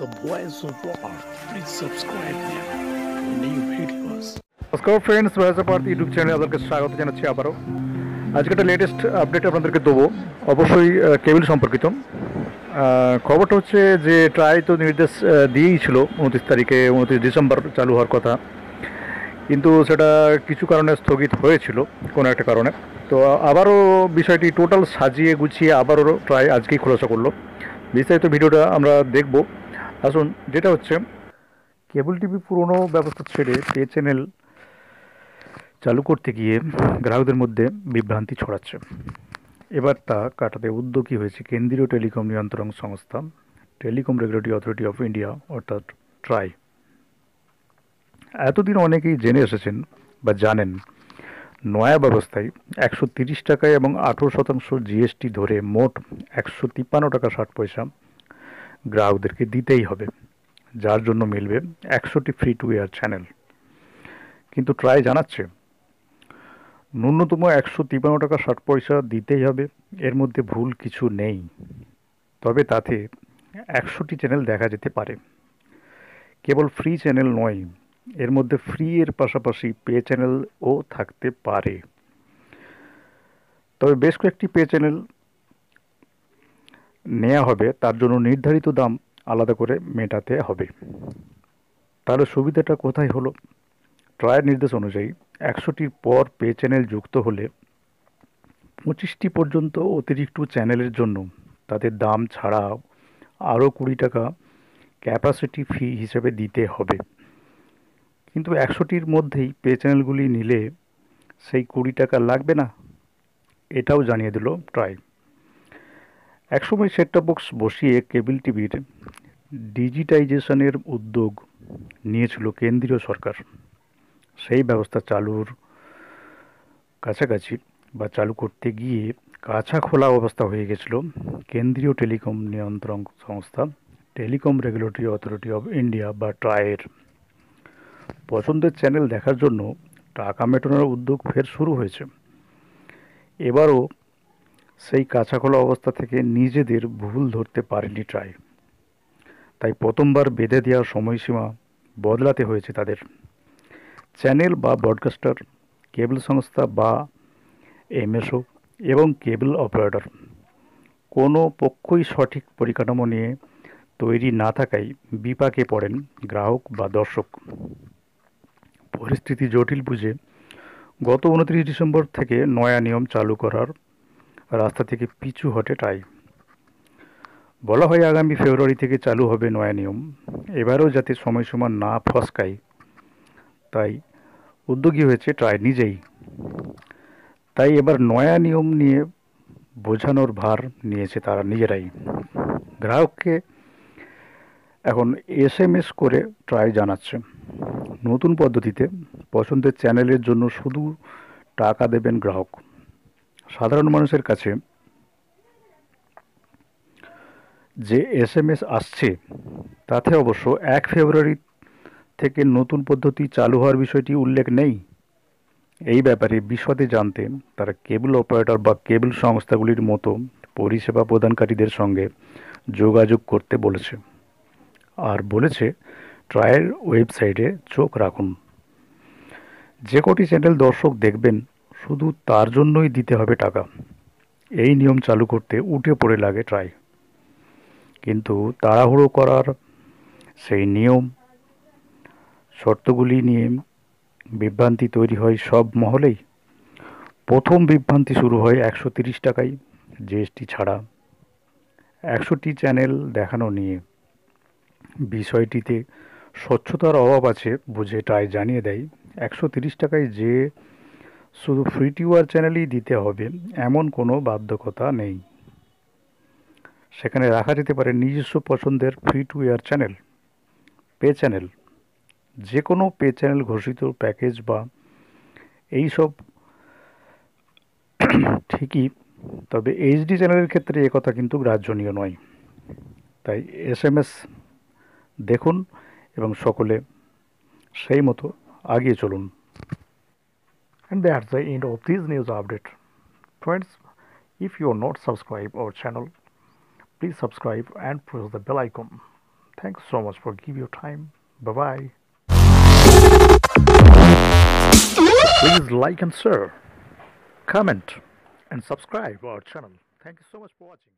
The of. Please subscribe new videos. নমস্কার friends voice Partha YouTube চ্যানেলে আপনাদেরকে স্বাগত জানাচ্ছি আবারও। আজকে একটা লেটেস্ট আপডেট আপনাদেরকে দেবো। অবশ্যই কেবিল সম্পর্কিত। খবরটা হচ্ছে যে ট্রাই তো নির্দেশ দিয়েই ছিল উনত্রিশ তারিখে, উনত্রিশ ডিসেম্বর চালু হওয়ার কথা। কিন্তু সেটা কিছু কারণে স্থগিত হয়েছিল, কোনো একটা কারণে। তো আবারও বিষয়টি টোটাল সাজিয়ে গুছিয়ে আবারও ট্রাই আজকেই খোলাসা করল। বিস্তারিত ভিডিওটা আমরা দেখব। আসুন, যেটা হচ্ছে, কেবল টিভি পুরনো ব্যবস্থা ছেড়ে পে চ্যানেল চালু করতে গিয়ে গ্রাহকদের মধ্যে বিভ্রান্তি ছড়াচ্ছে। এবার তা কাটাতে উদ্যোগী হয়েছে কেন্দ্রীয় টেলিকম নিয়ন্ত্রণ সংস্থা, telecom regulatory authority of India, অর্থাৎ ট্রাই। এতদিন অনেকেই জেনে এসেছেন বা জানেন, নয়া ব্যবস্থায় একশো তিরিশ টাকায় এবং আঠেরো শতাংশ জিএসটি ধরে মোট একশো তিপ্পান্ন টাকা ষাট পয়সা গ্রাহকদেরকে দিতেই হবে, যার জন্য মিলবে একশোটি ফ্রি টু এয়ার চ্যানেল কিন্তু ট্রাই জানাচ্ছে, ন্যূনতম একশো তিপ্পান্ন টাকা ষাট পয়সা দিতেই হবে, এর মধ্যে ভুল কিছু নেই। তবে তাতে একশোটি চ্যানেল দেখা যেতে পারে। কেবল ফ্রি চ্যানেল নয়, এর মধ্যে ফ্রি এর পাশাপাশি পে চ্যানেলও থাকতে পারে। তবে বেশ কয়েকটি পে চ্যানেল নেওয়া হবে, তার জন্য নির্ধারিত দাম আলাদা করে মেটাতে হবে। তাহলে সুবিধাটা কোথায় হলো? ট্রায়ের নির্দেশ অনুযায়ী একশোটির পর পে চ্যানেল যুক্ত হলে পঁচিশটি পর্যন্ত অতিরিক্ত চ্যানেলের জন্য তাদের দাম ছাড়াও আরও কুড়ি টাকা ক্যাপাসিটি ফি হিসেবে দিতে হবে। কিন্তু একশোটির মধ্যেই পে চ্যানেলগুলি নিলে সেই কুড়ি টাকা লাগবে না? এটাও জানিয়ে দিল ট্রাই একসময় সেটটপ বক্স বসিয়ে কেবল টিভির ডিজিটাইজেশনের উদ্যোগ নিয়েছিল কেন্দ্রীয় সরকার। সেই ব্যবস্থা চালুর কাছাকাছি বা চালু করতে গিয়ে কাছা খোলা অবস্থা হয়ে গেছিল। কেন্দ্রীয় টেলিকম নিয়ন্ত্রণ সংস্থা, telecom regulatory authority of India বা ট্রায়ের পছন্দের চ্যানেল দেখার জন্য টাকা মেটানোর উদ্যোগ ফের শুরু হয়েছে। এবারও সেই কাছা খোলা অবস্থা থেকে নিজেদের ভুল ধরতে পারেনি ট্রাই। তাই প্রথমবার বেঁধে দেওয়ার সময়সীমা বদলাতে হয়েছে তাদের। চ্যানেল বা ব্রডকাস্টার, কেবল সংস্থা বা এমএসও এবং কেবল অপারেটর, কোনো পক্ষই সঠিক পরিকাঠামো নিয়ে তৈরি না থাকায় বিপাকে পড়েন গ্রাহক বা দর্শক। পরিস্থিতি জটিল বুঝে গত উনত্রিশ ডিসেম্বর থেকে নয়া নিয়ম চালু করার রাস্তা থেকে পিছু হটে ট্রাই বলা হয় আগামী ফেব্রুয়ারি থেকে চালু হবে নয়া নিয়ম। এবারেও যাতে সময়সীমা না ফসকায়। তাই উদ্যোগী হয়েছে ট্রাই নিজেই। তাই এবার নয়া নিয়ম নিয়ে বোঝানোর ভার নিয়েছে তারা নিজেরাই। গ্রাহককে এখন এস এম এস করে ট্রাই জানাচ্ছে। নতুন পদ্ধতিতে পছন্দের চ্যানেলের জন্য শুধু টাকা দেবেন গ্রাহক। সাধারণ মানুষের কাছে যে এস এম এস আসছে, তাতে অবশ্য এক ফেব্রুয়ারি থেকে নতুন পদ্ধতি চালু হওয়ার বিষয়টি উল্লেখ নেই। এই ব্যাপারে বিশদে জানতে তারা কেবল অপারেটর বা কেবল সংস্থাগুলির মতো পরিষেবা প্রদানকারীদের সঙ্গে যোগাযোগ করতে বলেছে। আর বলেছে ট্রায়ের ওয়েবসাইটে চোখ রাখুন। যে কটি চ্যানেল দর্শক দেখবেন শুধু তার জন্যই দিতে হবে টাকা। এই নিয়ম চালু করতে উঠে পড়ে লাগে ট্রাই। কিন্তু তাড়াহুড়ো করার সেই নিয়ম, শর্তগুলি নিয়ে বিভ্রান্তি তৈরি হয় সব মহলেই। প্রথম বিভ্রান্তি শুরু হয় একশো তিরিশ টাকায় জিএসটি ছাড়া। একশোটি চ্যানেল দেখানো নিয়ে। বিষয়টিতে স্বচ্ছতার অভাব আছে বুঝে টাই জানিয়ে দেয়। একশো তিরিশ টাকায় যে শুধু ফ্রি টিউয়ার চ্যানেলই দিতে হবে, এমন কোনো বাধ্যকতা নেই। সেখানে রাখা যেতে পারে নিজস্ব পছন্দের free to air channel pay channel যে কোনো পে চ্যানেল ঘোষিত প্যাকেজ বা এই সব ঠিকই, তবে এইচডি চ্যানেলের ক্ষেত্রে একথা কিন্তু গ্রাহ্যনীয় নয়। তাই এস এম এস দেখুন এবং সকলে সেই মতো আগিয়ে চলুন। and that's the end of this news update. Friends if you are not subscribed our channel please subscribe and press the bell icon. Thanks so much for giving your time. Bye bye please like and share comment and subscribe our channel. Thank you so much for watching.